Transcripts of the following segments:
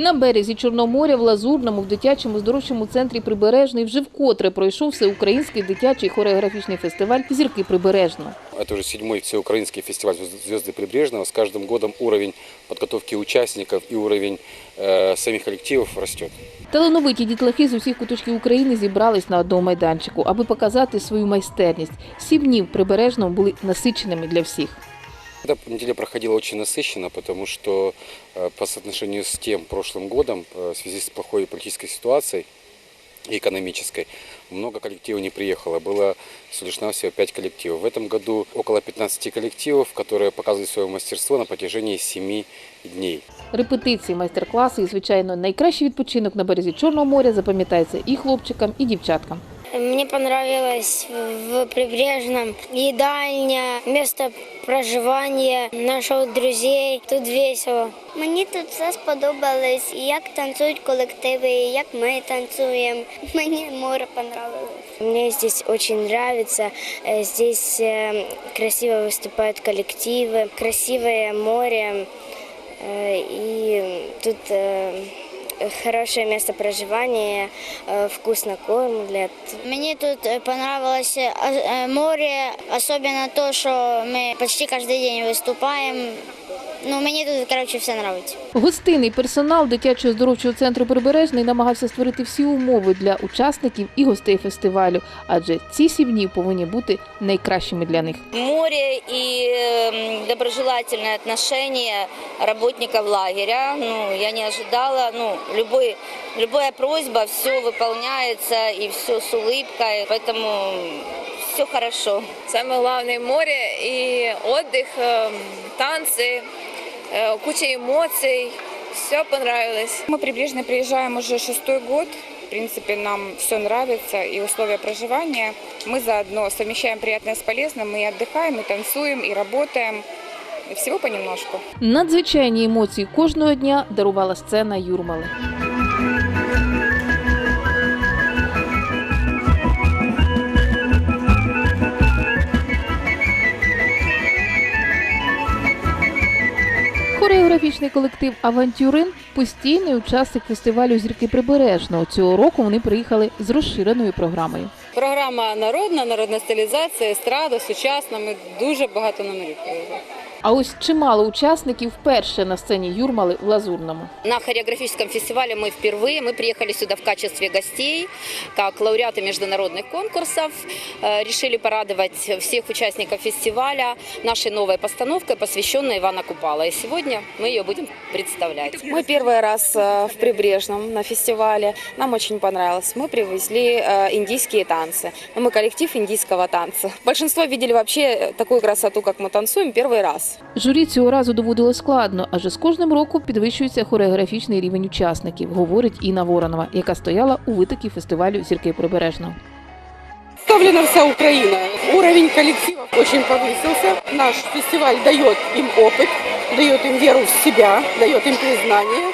На березі Чорноморя в Лазурному в дитячому здоровчому центрі Прибережний вже вкотре пройшов всеукраїнський дитячий хореографічний фестиваль Зірки Прибережного. Это уже седьмой всеукраинский фестиваль «Звезды Прибрежного». С каждым годом уровень подготовки участников и уровень э, самих коллективов растет. Талановиті дітлахи з усіх куточків України зібрались на одному майданчику, аби показати свою майстерність. Сім днів прибережного були насиченими для всіх. Эта неделя проходила очень насыщенно, потому что э, по соотношению с тем прошлым годом, э, в связи с плохой политической ситуацией и экономической, много коллективов не приехало. Было всего лишь навсего 5 коллективов. В этом году около 15 коллективов, которые показывают свое мастерство на протяжении 7 дней. Репетиції, майстер-класи і, звичайно, найкращий відпочинок на березі Чорного моря запам'ятається і хлопчикам, і дівчаткам. Мне понравилось в Прибрежном едальня, место проживания, наших друзей. Тут весело. Мені тут все сподобалось, і як танцюють колективи, і як ми танцюємо. Мені море понравилось. Мне здесь очень нравится. Э, Здесь э, красиво выступают коллективы, красивое море. э, И тут э, хорошее место проживания, э, вкусно кормлять. Мені тут э, понравилось э, э, море, особенно то, що ми почти кожен день виступаємо. Ну, мені тут, коротше, все подобається. Гостинний персонал дитячого здоровчого центру Прибережний намагався створити всі умови для учасників і гостей фестивалю, адже ці сім днів повинні бути найкращими для них. море и м, доброжелательное отношение работников лагеря. Ну, я не ожидала. Ну, любой, любая просьба, все выполняется и все с улыбкой, поэтому все хорошо. Самое главное море и отдых, э, танцы, э, куча эмоций. Все понравилось. Мы прибрежно приезжаем уже шестой год. В принципе, нам все нравится и условия проживания. Мы заодно совмещаем приятное с полезным, мы и отдыхаем, и танцуем, и работаем. И всего понемножку. Надзвичайні емоції кожного дня дарувала сцена Юрмали. Хореографічний колектив Авантюрин постійний учасник фестивалю Зірки Прибережного. Цього року вони приїхали з розширеною програмою. Програма народна, народна стилізація, естрада, сучасна. Ми дуже багато номерів. А ось чимало учасників вперше на сцені Юрмали в Лазурному. На хореографическом фестивале мы впервые, мы приехали сюда в качестве гостей, как лауреаты международных конкурсов, решили порадовать всех участников фестиваля нашей новой постановкой, посвященной Ивана Купала. и сегодня мы ее будем представлять. Мы первый раз в Прибрежном на фестивале, Нам очень понравилось. Мы привезли индийские танцы. Ну, мы коллектив индийского танца. Большинство видели вообще такую красоту, как мы танцуем, первый раз. Журі цього разу доводило складно, адже з кожним роком підвищується хореографічний рівень учасників, говорить Інна Воронова, яка стояла у витокі фестивалю Зірки Прибережного. Представлена вся Украина. Уровень коллективов очень повысился. Наш фестиваль дает им опыт, дает им веру в себя, дает им признание.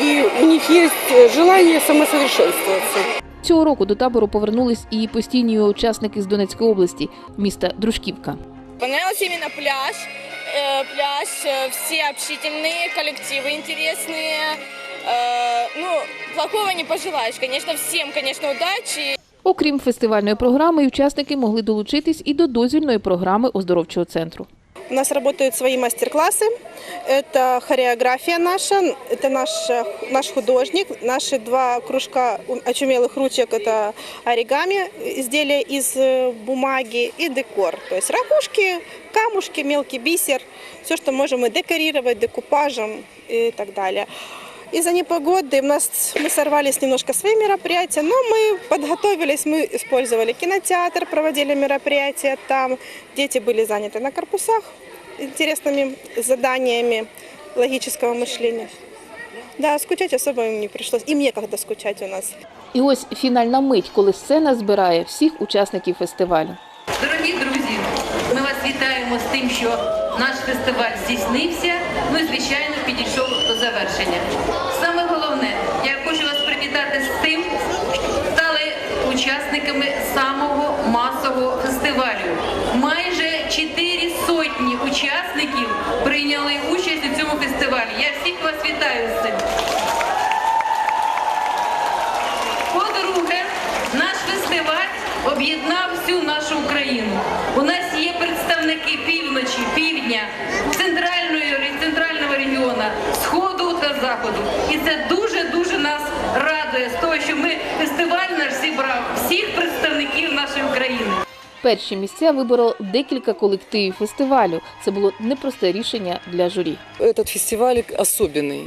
И у них есть желание самосовершенствоваться. Цього року до табору повернулись і постійні учасники з Донецької області, міста Дружківка. Понравился именно пляж. Э, Пляж, э, все общительные, коллективы интересные. Э, Ну, плохого не пожелаешь. Конечно, всем, конечно, удачи. Окрім фестивальної програми, учасники могли долучитись і до дозвільної програми оздоровчого центру. У нас работают свои мастер-классы. Это хореография наша, это наш, наш художник. Наши два кружка очумелых ручек – это оригами, изделия из э, бумаги и декор. То есть ракушки, камушки, мелкий бисер, все, что можем мы декорировать декупажем и так далее. Из-за непогоды у нас мы сорвались немножко свои мероприятия, но мы подготовились, мы использовали кинотеатр, проводили мероприятия там. Дети были заняты на корпусах интересными заданиями логического мышления. Да, скучать особо им не пришлось. Им некогда скучать у нас. І ось фінальна мить, коли сцена збирає всіх учасників фестивалю. Дорогі друзі, ми вас вітаємо з тим, що наш фестиваль здійснився. Ну і звичайно підійшов до завершення. Саме головне, я хочу вас привітати з тим, що стали учасниками самого представники півночі, півдня, центральної центрального регіону, сходу та заходу. І це дуже дуже нас радує з того, що ми фестиваль наш зібрав всіх представників нашої України. Перші місця вибороло декілька колективів фестивалю. Це було непросте рішення для журі. Этот фестиваль особенный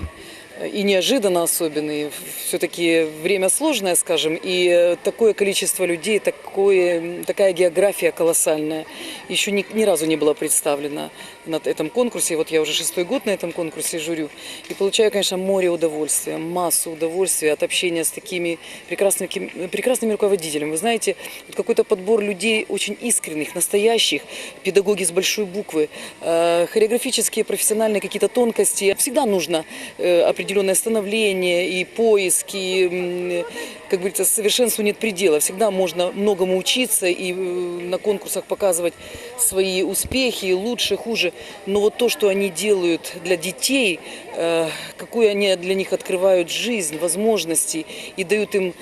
и неожиданно особенный. Все-таки время сложное, скажем, и э, такое количество людей, такое, такая география колоссальная еще ни, ни разу не была представлена на этом конкурсе. Вот я уже шестой год на этом конкурсе журю. И получаю, конечно, море удовольствия, массу удовольствия от общения с такими прекрасными, прекрасными руководителями. Вы знаете, вот какой-то подбор людей очень искренних, настоящих, педагоги с большой буквы, э, хореографические, профессиональные какие-то тонкости. Всегда нужно э, определенное становление и поиск, и, м, как говорится, совершенству нет предела. Всегда можно многому учиться и э, на конкурсах показывать свои успехи, лучше, хуже. Но вот то, что они делают для детей, э, какую они для них открывают жизнь, возможности и дают им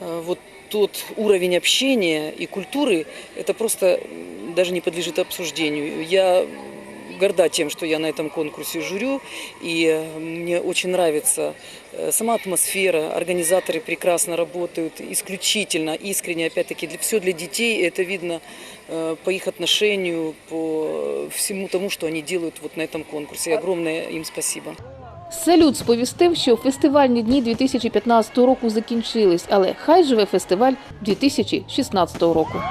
э, вот тот уровень общения и культуры, это просто м, даже не подлежит обсуждению. Я горда тем, что я на этом конкурсе журю, и э, мне очень нравится э, сама атмосфера, организаторы прекрасно работают, исключительно, искренне, опять-таки, для, все для детей, это видно э, по их отношению, по всему тому, что они делают вот на этом конкурсе. И огромное им спасибо. Салют сповістив, що фестивальні дні 2015 року закінчились, але хай живе фестиваль 2016 року.